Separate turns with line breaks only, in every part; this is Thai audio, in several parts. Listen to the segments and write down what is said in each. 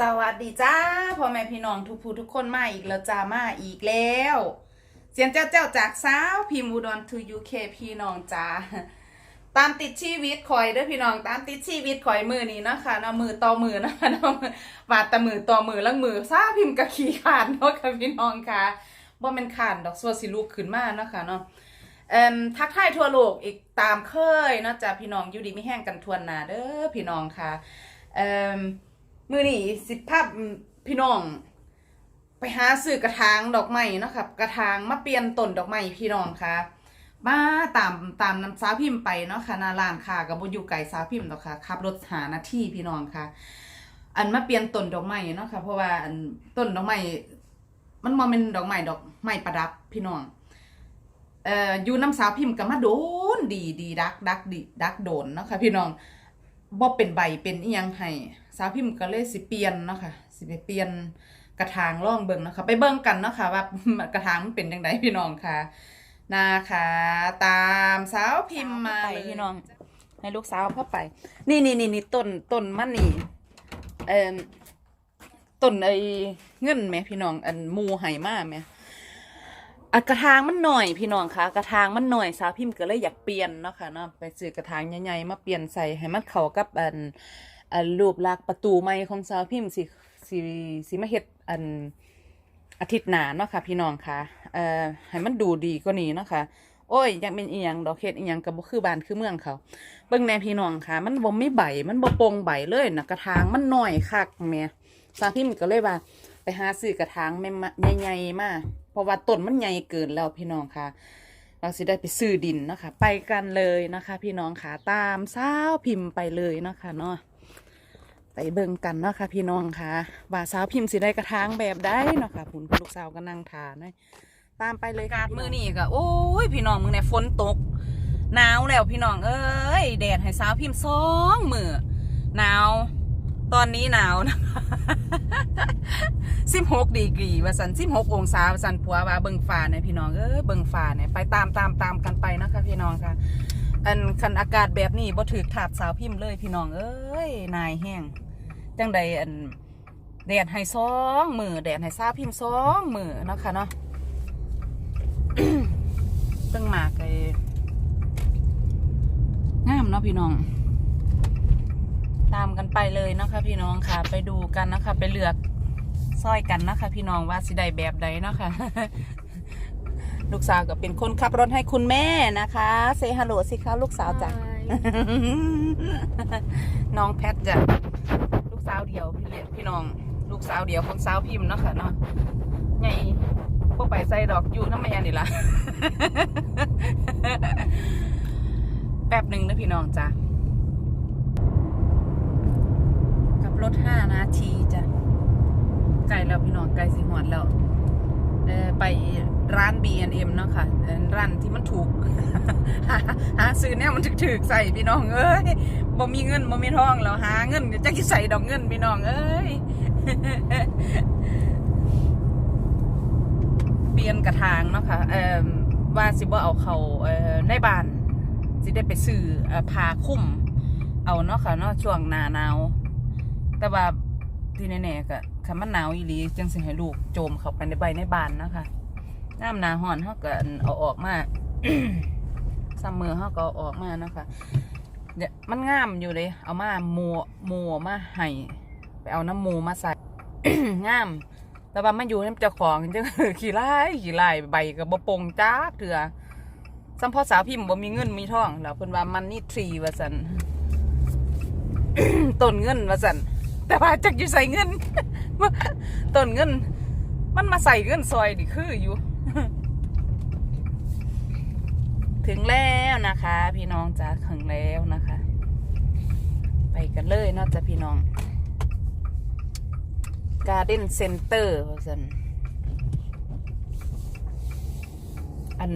สวัสดีจ้าพ่อแม่พี่น้องทุกผู้ทุกคนมาอีกแล้วจ้ามาอีกแล้ว เสียงเจ้าเจ้าจากสาวพิมพ์อุดรทูยูเคพี่น้องจ้าตามติดชีวิตคอยเด้อพี่น้องตามติดชีวิตคอยมือนี้เนาะคะเนาะมือต่อมือนะคะเนาะวาดแต่มือต่อมือแล้วมือซาพิมกะขี้ขานเนาะค่ะพี่น้องค่ะบ่แม่นขานดอกสัวสิลูกขึ้นมาเนาะค่ะเนาะเอ่มทักทายทั่วโลกอีกตามเคยนะจ้ะพี่น้องอยู่ดีไม่แห้งกันทวนนาเด้อพี่น้องค่ะเอ่ มือนี่สิภาพพี่น้อง ไปหาซื้อกระถางดอกไม้เนาะครับกระถางมาเปลี่ยนต้นดอกไม้พี่น้องค่ะมาตามตามน้ำสาวพิมพ์ไปเนาะค่ะนาร้านค่ะกับบอยู่ไก่สาวพิมพ์หรอกค่ะขับรถหาหน้าที่พี่น้องค่ะ อันมาเปลี่ยนต้นดอกไม้เนาะค่ะเพราะว่าอันต้นดอกไม้มันมอเป็นดอกไม้ดอกไม้ประดับพี่น้องเอ่ออยู่น้ำสาวพิมพ์กับมาโดนดีดีดักดักดีดักโดนเนาะค่ะพี่น้อง บ่เป็นใบเป็นอีหยังให้สาวพิมพ์ก็เลยสิเปลี่ยนเนาะค่ะสิไปเปลี่ยนกระถางล่องเบิ่งเนาะค่ะไปเบิ่งกันเนาะค่ะว่ากระถางมันเป็นจังไดพี่น้องค่ะนะคะตามสาวพิมพ์มาเลยพี่น้อง ให้ลูกสาวพ่อไป นี่นี่นี่นี่ต้นต้นมันนี่เอ่อต้นไอ้เงินแหม่พี่น้องอันหมูไห่มาแหม่ อะกระถางมันหน่อยพี่น้องคะกระถางมันหน่อยสาวพิมพ์ก็เลยอยากเปลี่ยนเนาะค่ะเนาะไปซื้อกระถางใหญ่ๆมาเปลี่ยนใส่ให้มันเข้ากับอันอันรูปลักษณ์ประตูไม้ของสาวพิมพ์สิสิสิมาเฮ็ดอันอาทิตย์หนาเนาะค่ะพี่น้องค่ะเอ่อให้มันดูดีกว่านี้เนาะค่ะโอ้ยยากเป็นอีหยังดอกเฮ็ดอีหยังก็บ่คือบ้านคือเมืองเขาเบิ่งแน่พี่น้องค่ะ มันบ่มีใบมันบ่โปร่งใบเลยนะกระถางมันหน้อยคักแม่สาวพิมพ์ก็เลยว่า ไปหาซื้อกระถางแม่มาใหญ่ๆมาเพราะว่าต้นมันใหญ่เกินแล้วพี่น้องค่ะ เราสิได้ไปซื้อดินนะคะ ไปกันเลยนะคะ พี่น้องค่ะตามสาวพิมพ์ไปเลยนะคะเนาะไปเบิ่งกันเนาะค่ะ พี่น้องค่ะว่าสาวพิมพ์สิได้กระถางแบบได้เนาะค่ะผุนลูกสาวก็นั่งทานเนาะตามไปเลยกาดมือนี่ก็โอ้ยพี่น้องมือเนี่ยฝนตกหนาวแล้วพี่น้องเอ้ยแดดให้สาวพิมพ์สองมือหนาว ตอนนี้หนาวนะสิบ หกดีกรีว่าสันสิบหกองศาว่าสันผัวว่าเบิ่งฟ้าเนี่ยพี่น้องเอ้เบิ่งฟ้าเนี่ยไปตามตามตามกันไปนะคะพี่น้องค่ะ อันคันอากาศแบบนี้บ่ถือถาดสาวพิมพ์เลยพี่น้องเอ้ยนายแห้งจังใดอันแดดให้สองมือแดดให้สาวพิมพ์สองมือเนาะค่ะเนาะเพิ่งมากลยงามเนาะพี่น้อง ตามกันไปเลยนะคะพี่น้องค่ะ ไปดูกันนะคะ ไปเลือก ซอยกันนะคะพี่น้องว่าสิได้แบบใดเนาะค่ะลูกสาวก็เป็นคนขับรถให้คุณแม่นะคะเซฮัลโหลสิคะลูกสาวจ้ะ น้องแพทจ้ะลูกสาวเดียวพี่เลี้ยพี่น้อง ลูกสาวเดียวของสาวพิมพ์เนาะค่ะเนาะไงพวกไปใส่ดอกอยู่น้ำแม่นี่ล่ะแป๊บหนึ่งนะพี่น้องจ้ะกับรถห้านาทีจ้ะ ไกลแล้วพี่น้องไกลสิหอดแล้วเออไปร้าน B&M เนาะค่ะร้านที่มันถูกหาซื้อเนี่ยมันถึกๆใส่พี่น้องเอ้ยบ่มีเงินบ่มีทองแล้วหาเงินจะกี่ใส่ดอกเงินพี่น้องเอ้ยเปลี่ยนกระถางเนาะค่ะเอ่อว่าสิบ่เอาเขาในบ้านสิได้ไปซื้อเอ่อผ้าคลุมเอาเนาะค่ะเนาะช่วงหน้าหนาว แต่ว่าที่แน่ๆก็ คันมันหนาวอีหลีจังสิให้ลูกโจมเข้าไปในใบในบ้านนะคะน้ำหนาฮ้อนเฮาก็เอาออกมาซัมเมอร์เฮาก็เอาออกมานะคะเดี๋ยวมันงามอยู่เลย เอามาหมัวมัวมาให้ไปเอาน้ำหมูมาใส่งาม แต่ว่ามันอยู่น้ำเจ้าของจังขี้ไล่ขี้ไล่ใบกับบ่ปงจ้าเถื่อสัมพอสาวพิมพ์บ่มีเงินมีทองแล้วเพิ่นว่ามันนี่ทรีว่าซั่นต้นเงินว่าซั่นแต่ว่าจักอยู่ใส่เงิน ต้นเงิน มันมาใส่เงินซอยดิคืออยู่ ถึงแล้วนะคะ พี่น้องจ้าถึงแล้วนะคะ ไปกันเลยนาะจ้ะพี่น้อง Garden Center ว่าซั่นอัน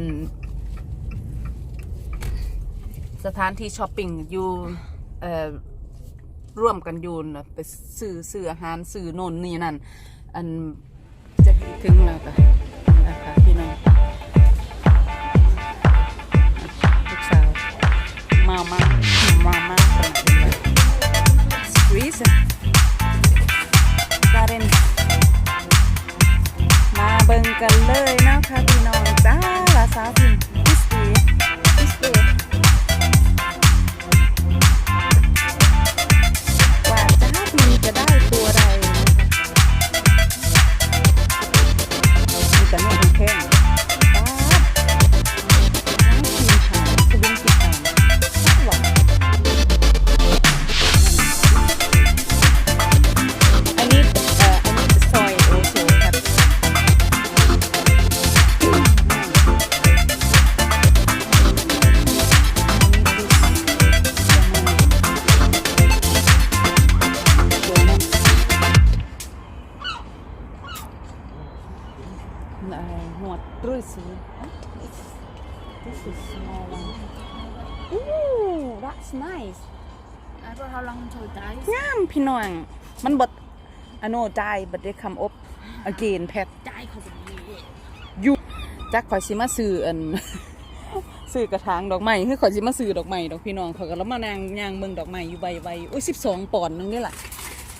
สถานที่ช้อปปิ้งอยู่เอ่อ ร่วมกันอยู่นะไปซื้อซื้ออาหารซื้อโนนนี่นั่น อันจะถึงแล้วค่ะนะคะพี่น้องลูามามามามาสควีซการนมาเบิ่งกันเลยนะคะพี่น้องจ้าลาซาวพิน is small one. Ooh, that's nice.
I don't know how long until it dies.
งามพี่น้อง มันบดอโนได้ but they come up again แพท
Die because of me.
ยูจักข่อยสิมาซื้ออันซื้อกระถางดอกไม้คือข่อยสิมาซื้อดอกไม้ดอกพี่น้องข่อยก็แล้วมานางย่างเมืองดอกไม้อยู่ใบใบอุ้ย12ปอนด์นึงนี่ล่ะ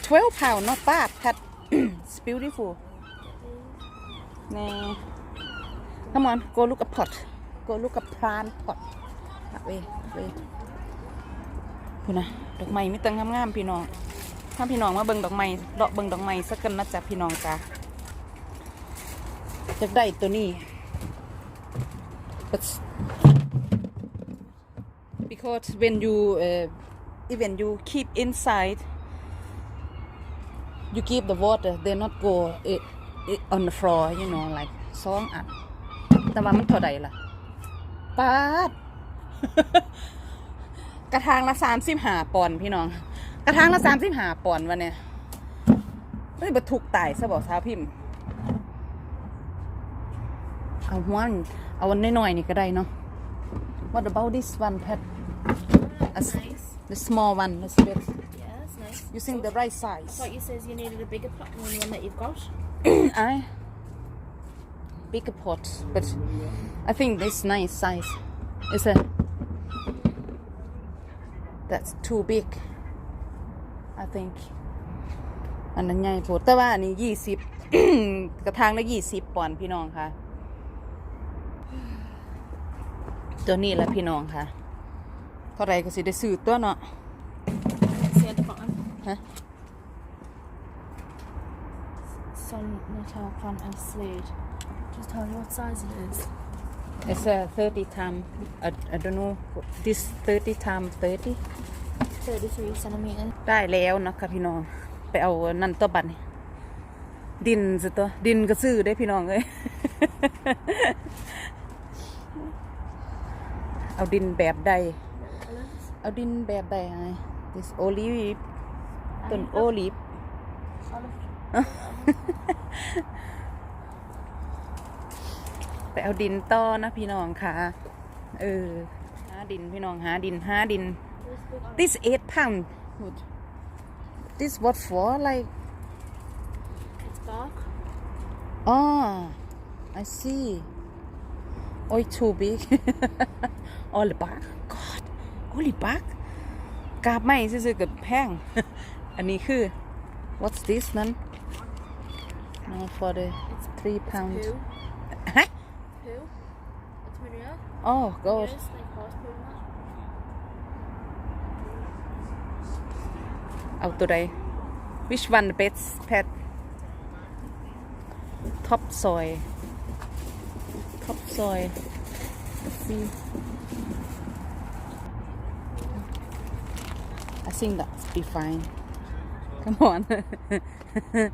12 pound not bad แพท it's beautiful แน่ come on go look a pot ก็ลูกกับพรานพอดเว้ยเว้ยคุนะดอกไม้ไม่ตั้งงามๆพี่น้อง ถ้าพี่น้องมาเบิ่งดอกไม้เลาะเบิ่งดอกไม้สักกันนะจ๊ะพี่น้องจ้ะจะได้ตัวนี้ because when you uh, even you keep inside you keep the water they not go it, it on the floor you know like สองอันแต่ว่ามันเท่าใดล่ะ ปาด กระทางละสามสิบห้าปอนด์พี่น้อง กระทางละสามสิบห้าปอนด์วันเนี่ยเฮ้ยบรรทุกตายซะบอกสาวพิมพ์ เอาหัวนี่เอาวันน้อยๆนี่ก็ได้เนาะ What about this one pet
That's nice.
the small one the bit
Yeah, that's nice.
using the right
I
size
thought you says you needed a bigger pot than the one that you've got.
I bigger pot, but I think this nice size is a that's too big I think อันนั้นใหญ่โพแต่ว่าอันนี้ยี่สิบกระทางละยี่สิบปอนด์พี่น้องคะ่ะ ตัวนี้ละพี่น้องค่ะ เท่าไรก็สิได้ซื้อตัวเนาะ
เสียดปอน
ฮะ
ซอนนาชาวคอนอันเซด Just tell me what size it is.
It's a 30 time I, I don't know this 30 time 30
33 centimeters.
ได้แล้วนะคะพี่น้อง ไปเอานั่นตัวบัตรนี่ดินสิตัว ดินก็ซื้อได้พี่น้องเลยเอาดินแบบใด
Colours.
เอาดินแบบใดไง this olive ต้นโอลิฟ
Olive.
ไปเอาดินต่อนะพี่น้องค่ะ เออ หาดินพี่น้องหาดินหาดิน
This big olive.
this eight pound this what for like
It's bark.
Oh, I see. Oh, it's too big. All the back. God, only back. กาบไม่ซื้อๆกับแพงอันนี้คือ what's this นั้น no for the
It's
three pound
poo.
ฮะ
poo. It's Maria.
Oh god.
Yes,
Out today. Which one the best pet? Top soy. Top soy. Let's see. I think that's be fine. Come on.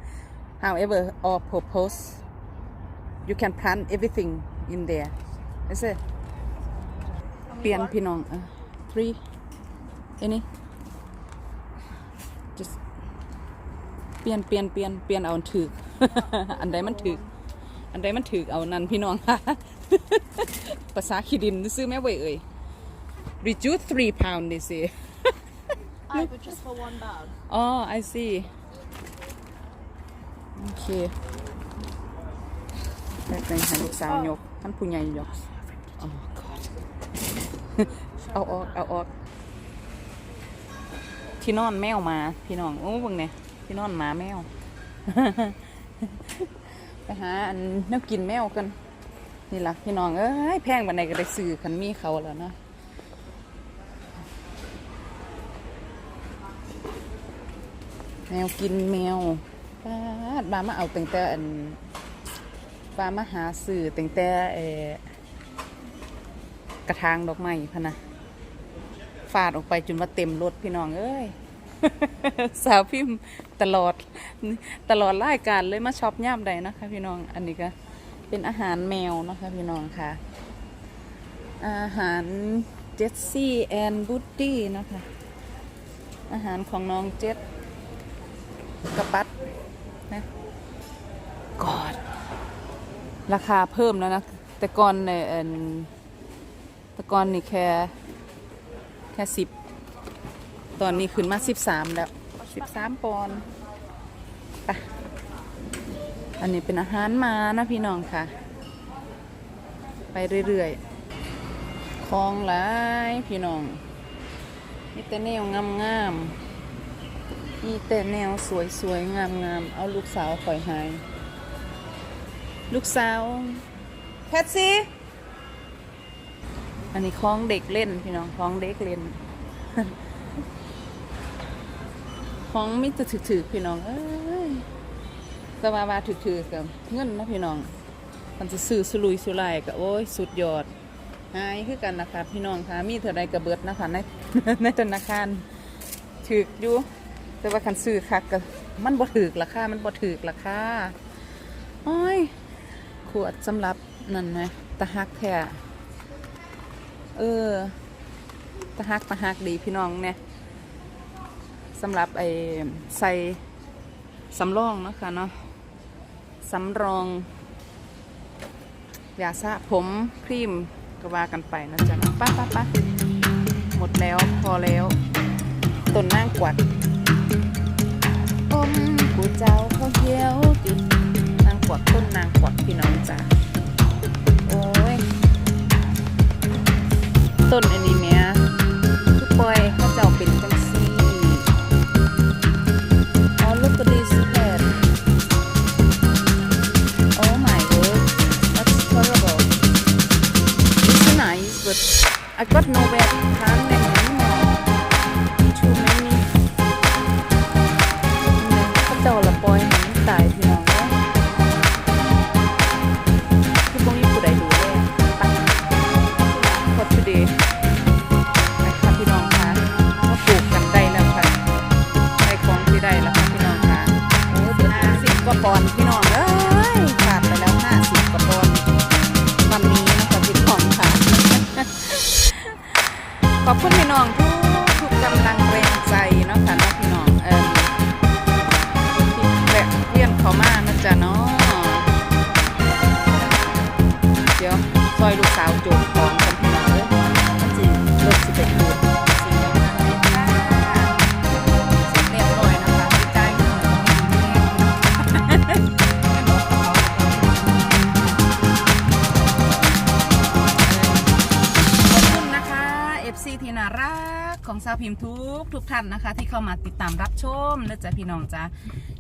However, all purpose, you can plant everything in there is it เปลี่ยนพี่น้องเออ three any just เปลี่ยนเปลี่ยนเปลี่ยนเปลี่ยนเอาอันถืออันใดมันถืออันใดมันถือเอานั่นพี่น้องภาษาขีดินซื้อแม่เวยเอ่ย reduce three pound นี่สิ
Aye, but just for one bag.
อ๋อ I see โอเคแป๊บนึงให้ลูกสาวยก ท่านผู้ใหญ่ยก oh god เอาออกเอาออกที่นอนแมวมาพี่น้องโอ้เบิ่งเนี่ยที่นอนหมาแมวไปหาอันแนวกินแมวกันนี่ล่ะพี่น้องเอ้ยแพงบันไดก็ได้ซื้อคันมีเขาแล้วเนาะแมวกินแมวป้าดบามาเอาตั้งแต่อัน บามาหาซื้อตั้งแต่กระถางดอกไม้พะนะฟาดออกไปจนว่าเต็มรถพี่น้องเอ้ยสาวพิมพ์ตลอดตลอดรายการเลยมาช็อปย่ามใดนะคะ พี่น้องอันนี้ก็เป็นอาหารแมวนะคะพี่น้องค่ะ อาหารเจสซี่แอนบูตตี้นะคะ อาหารของน้องเจสกระปัดนะกอด ราคาเพิ่มแล้วนะ แต่ก่อนในยเอิ่นแต่ก่อนนี่แค่แค่สิบตอนนี้ขึ้นมาสิบสามแล้วสิบสามปอนด์ไปอันนี้เป็นอาหารมานะพี่น้องค่ะ ไปเรื่อยๆคลองหลายพี่น้องมีแต่แนวงามๆมีแต่แนวสวยๆงามๆเอาลูกสาวคอยหาย ลูกสาวแพทซี่อันนี้คลองเด็กเล่นพี่น้องคลองเด็กเล่นคลองมิตรถือๆพี่น้องเอ้ยแต่ว่าว่าถือๆกับเงินนะพี่น้องมันจะซื้อสุลุยสุไลายก็โอ้ยสุดยอดหายคือกันนะคะพี่น้องคะมีเท่าใดกระเบิดนะคะในในธนาคารถืออยู่แต่ว่าคันซื้อคักก็มันบ่ถือราคามันบ่ถือราคาโอ้ย ขวดสำหรับนั่นไหมตะฮักแท้เออตะฮักตะฮักดีพี่น้องเนี่ยสำหรับไอ้ใส่สำรองเนาะคะเนาะสำรองยาสระผมครีมก็ว่ากันไปนะจ๊ะเนาะป้าป้าป้าหมดแล้วพอแล้วต้นนางกวักี่น้องจ้า ขอบคุณพี่น้องทุก ของสาวพิมพ์ทุกทุกท่านนะคะ ที่เข้ามาติดตามรับชมเด้อจ้ะพี่น้องจ้ะ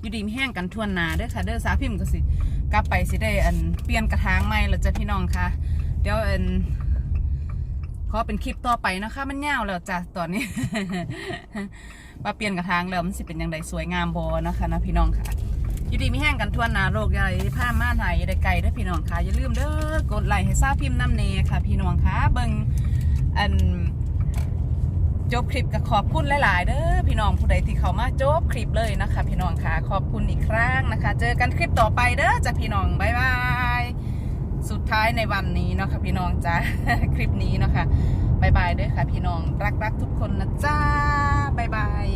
อยู่ดีมีแห้งกันทวนนาเด้อค่ะเด้อสาวพิมพ์ก็สิกลับไปสิได้อันเปลี่ยนกระถางใหม่แล้วจ้ะพี่น้องค่ะ เดี๋ยวอันขอเป็นคลิปต่อไปนะคะ มันยาวแล้วจ้ะตอนนี้ ว่าเปลี่ยนกระถางแล้วมันสิเป็นยังไงสวยงามบอนะคะนะพี่น้องค่ะอยู่ดีมีแห้งกันทวนนาโรคใหญ่ผ้าม่านหายได้ไกลเด้อพี่น้องค่ะอย่าลืมเด้อกดไลค์ให้ทราบพิมพ์น้ำเนค่ะ พี่น้องค่ะเบิ่งอัน จบคลิปก็ขอบคุณหลาย ๆ เด้อพี่น้องผู้ใดที่เข้ามาจบคลิปเลยนะคะ พี่น้องค่ะขอบคุณอีกครั้งนะคะ เจอกันคลิปต่อไปเด้อจ้ะพี่น้องบ๊ายบายสุดท้ายในวันนี้เนาะค่ะพี่น้องจ้าคลิปนี้เนาะค่ะบ๊ายบายเด้อค่ะ พี่น้องรัก ๆ ทุกคนนะจ้าบ๊ายบาย